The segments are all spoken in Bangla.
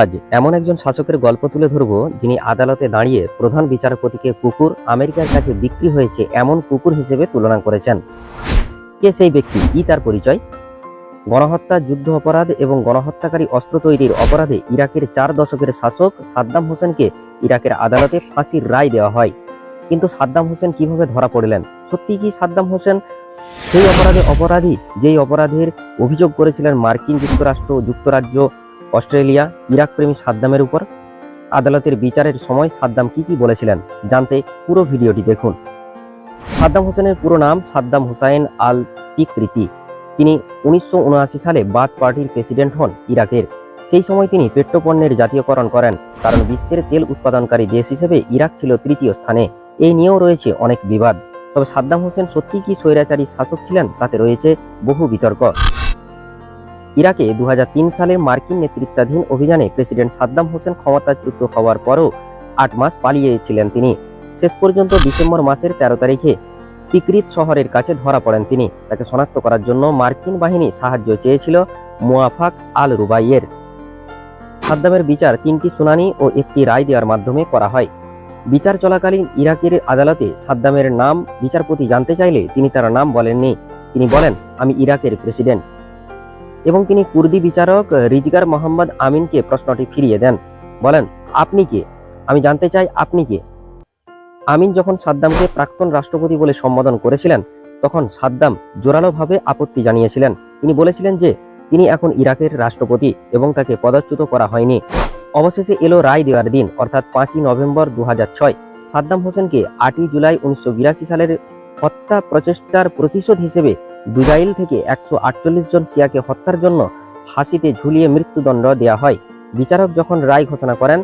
আজ এমন একজন শাসকের গল্প তুলে ধরব যিনি আদালতে দাঁড়িয়ে প্রধান বিচারপতিকে কুকুর আমেরিকার কাছে বিক্রি হয়েছে এমন কুকুর হিসেবে তুলনা করেছেন। কে সেই ব্যক্তি? কি তার পরিচয়? গণহত্যা, যুদ্ধ অপরাধ এবং গণহত্যাকারী অস্ত্র তৈরির অপরাধে ইরাকের চার দশকের শাসক সাদ্দাম হোসেনকে ইরাকের আদালতে ফাঁসির রায় দেওয়া হয়। কিন্তু সাদ্দাম হোসেন কীভাবে ধরা পড়লেন? সত্যি কি সাদ্দাম হোসেন সেই অপরাধে অপরাধী, যেই অপরাধের অভিযোগ করেছিলেন মার্কিন যুক্তরাষ্ট্র, যুক্তরাজ্য অস্ট্রেলিয়া, ইরাক প্রেমী সাদ্দামের উপর আদালতের বিচারের সময় সাদ্দাম কি কি বলেছিলেন জানতে পুরো ভিডিওটি দেখুন। সাদ্দাম হোসেনের পুরো নাম সাদ্দাম হুসাইন আল তিকৃতি তিনি উনিশশো উনআশি সালে বাদ পার্টির প্রেসিডেন্ট হন ইরাকের। সেই সময় তিনি পেট্রোপণ্যের জাতীয়করণ করেন, কারণ বিশ্বের তেল উৎপাদনকারী দেশ হিসেবে ইরাক ছিল তৃতীয় স্থানে। এই নিয়েও রয়েছে অনেক বিবাদ। তবে সাদ্দাম হোসেন সত্যি কি স্বৈরাচারী শাসক ছিলেন তাতে রয়েছে বহু বিতর্ক। ইরাকে দু হাজার তিন সালে মার্কিন নেতৃত্বাধীন অভিযানে প্রেসিডেন্ট সাদ্দাম হোসেন ক্ষমতাচ্যুত হওয়ার পরও আট মাস পালিয়েছিলেন তিনি। শেষ পর্যন্ত ডিসেম্বর মাসের তেরো তারিখে তিকরিত শহরের কাছে ধরা পড়েন তিনি। তাকে শনাক্ত করার জন্য মার্কিন বাহিনী সাহায্য চেয়েছিল মুয়াফাক আল রুবাইয়ের সাদ্দামের বিচার তিনটি শুনানি ও একটি রায় দেওয়ার মাধ্যমে করা হয়। বিচার চলাকালীন ইরাকের আদালতে সাদ্দামের নাম বিচারপতি জানতে চাইলে তিনি তার নাম বলেননি। তিনি বলেন, আমি ইরাকের প্রেসিডেন্ট। এবং তিনি কুর্দি বিচারক রিজগার মোহাম্মদ আমিনকে প্রশ্নটি ফিরিয়ে দেন। বলেন, আপনি কে? আমি জানতে চাই আপনি কে? আমিন যখন সাদ্দামকে প্রাক্তন রাষ্ট্রপতি বলে সম্বোধন করেছিলেন, তখন সাদ্দাম জোরালোভাবে আপত্তি জানিয়েছিলেন। তিনি বলেছিলেন যে, তিনি এখন ইরাকের রাষ্ট্রপতি এবং তাকে পদচ্যুত করা হয়নি। অবশেষে এলো রায় দেওয়ার দিন, অর্থাৎ পাঁচই নভেম্বর দু হাজার ছয়। সাদ্দাম হোসেনকে আটই জুলাই উনিশশো বিরাশি সালের হত্যা প্রচেষ্টার প্রতিশোধ হিসেবে দুজাইল থেকে একশো আটচল্লিশ জন শিয়াকে হত্যার জন্য ফাঁসিতে ঝুলিয়ে মৃত্যুদণ্ড দেওয়া হয় বিচারক যখন রায় ঘোষণা করেন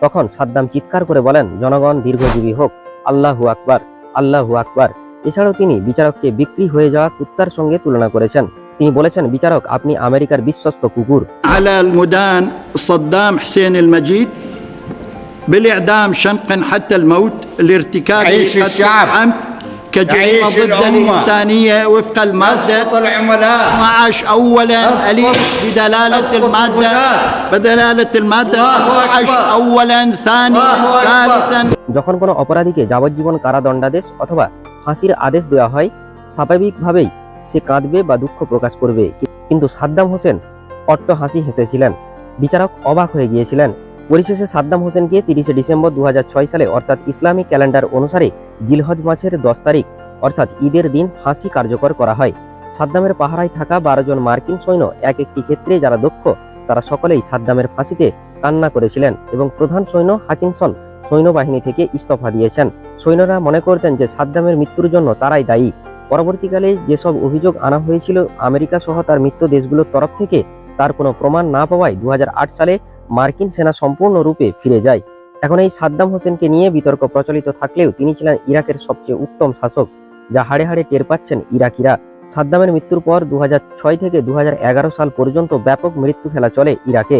তখন সাদ্দাম চিৎকার করে বলেন জনগণ দীর্ঘজীবী হোক আল্লাহু আকবার আল্লাহু আকবার এছাড়াও তিনি বিচারককে বিক্রি হয়ে যাওয়া কুত্তার সঙ্গে তুলনা করেছেন তিনি বলেছেন বিচারক আপনি আমেরিকার বিশ্বস্ত কুকুর على المدان صدام حسين المجيد بالإعدام شنقا حتى الموت لارتكاب يعيش قتل الشعب. عمد كجريمة يعيش ضد الأمة. الإنسانية وفق المادة اسقط العملاء 12 أولا أسقط- أليف بدلالة أسقط المادة الغلاة. بدلالة المادة الله 12 أكبر. أولا ثانيا الله أكبر. ثالثا যখন কোনো অপরাধীকে যাবজ্জীবন কারাদণ্ডাদেশ অথবা ফাঁসির আদেশ দেওয়া হয় স্বাভাবিকভাবেই সে কাঁদবে বা দুঃখ প্রকাশ করবে কি- কিন্তু সাদ্দাম হোসেন অট্ট হাসি হেসেছিলেন বিচারক অবাক হয়ে গিয়েছিলেন পরিশেষে সাদ্দাম হোসেনকে তিরিশে ডিসেম্বর দু হাজার ছয় সালে, অর্থাৎ ইসলামিক ক্যালেন্ডার অনুসারে জিলহজ মাসের দশ তারিখ, অর্থাৎ ঈদের দিন ফাঁসি কার্যকর করা হয়। সাদ্দামের পাহারায় থাকা বারো জন মার্কিন সৈন্য এক একটি ক্ষেত্রে যারা দক্ষ, তারা সকলেই সাদ্দামের ফাঁসিতে কান্না করেছিলেন এবং প্রধান সৈন্য হাচিনসন সৈন্যবাহিনী থেকে ইস্তফা দিয়েছেন। সৈন্যরা মনে করতেন যে সাদ্দামের মৃত্যুর জন্য তারাই দায়ী। পরবর্তীকালে যেসব অভিযোগ আনা হয়েছিল আমেরিকা সহ তার মিত্র দেশগুলোর তরফ থেকে, তার কোনো প্রমাণ না পাওয়ায় দু হাজার আট সালে মার্কিন সেনা সম্পূর্ণরূপে ফিরে যায়। এখন এই সাদ্দাম হোসেনকে নিয়ে বিতর্ক প্রচলিত থাকলেও তিনি ছিলেন ইরাকের সবচেয়ে উত্তম শাসক, যা হাড়ে হাড়ে টের পাচ্ছেন ইরাকিরা। সাদ্দামের মৃত্যুর পর দু হাজার ছয় থেকে দুহাজার এগারো সাল পর্যন্ত ব্যাপক মৃত্যু খেলা চলে ইরাকে।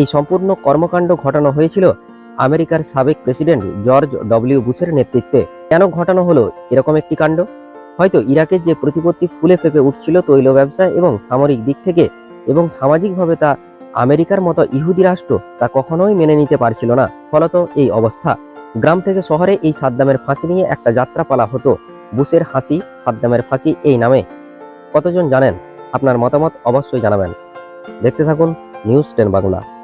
এই সম্পূর্ণ কর্মকাণ্ড ঘটানো হয়েছিল আমেরিকার সাবেক প্রেসিডেন্ট জর্জ ডব্লিউ বুশের নেতৃত্বে। কেন ঘটানো হলো এরকম একটি কাণ্ড? হয়তো ইরাকের যে প্রতিপত্তি ফুলে ফেপে উঠছিল তৈল ব্যবসা এবং সামরিক দিক থেকে এবং সামাজিকভাবে তা আমেরিকার মতো ইহুদি রাষ্ট্র তা কখনোই মেনে নিতে পারছিল না। ফলত এই অবস্থা। গ্রাম থেকে শহরে এই সাদ্দামের ফাঁসি নিয়ে একটা যাত্রা পালা হতো। বুশের হাসি, সাদ্দামের ফাঁসি এই নামে। কতজন জানেন? আপনার মতামত অবশ্যই জানাবেন। দেখতে থাকুন নিউজ টেন বাংলা।